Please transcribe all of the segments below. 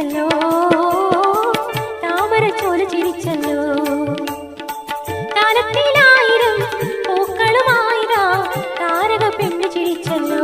ചിരിച്ചല്ലോ. താമര ചോല ചിരിച്ചല്ലോ. താരത്തിലായിരം പൂക്കളുമായിരാ. താരക പെണ്ണ് ചിരിച്ചല്ലോ.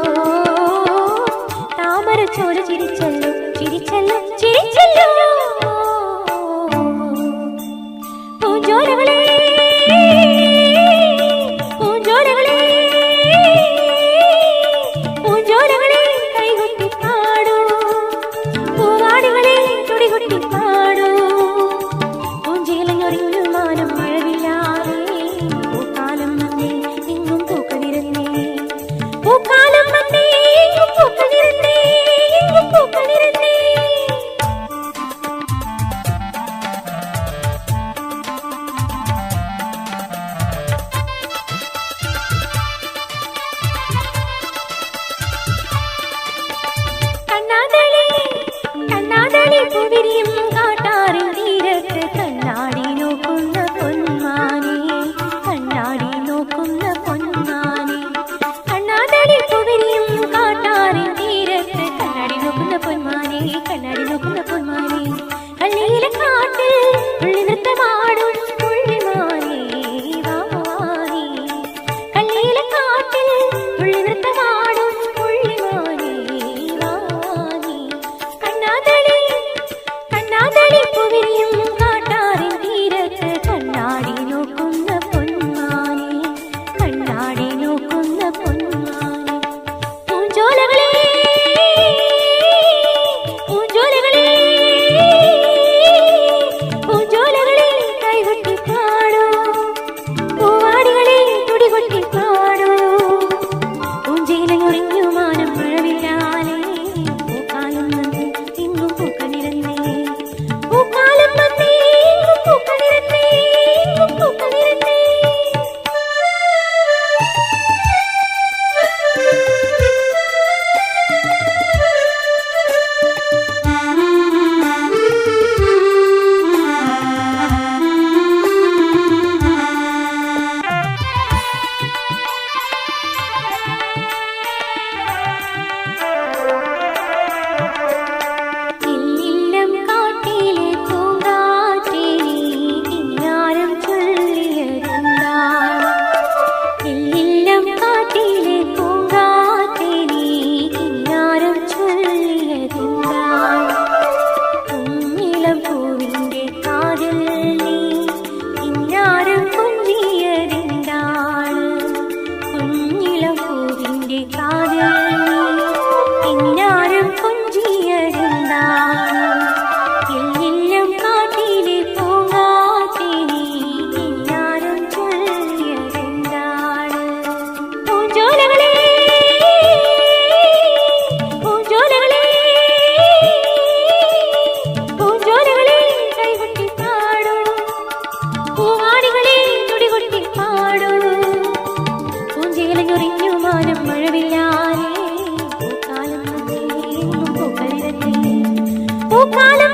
çok pahalı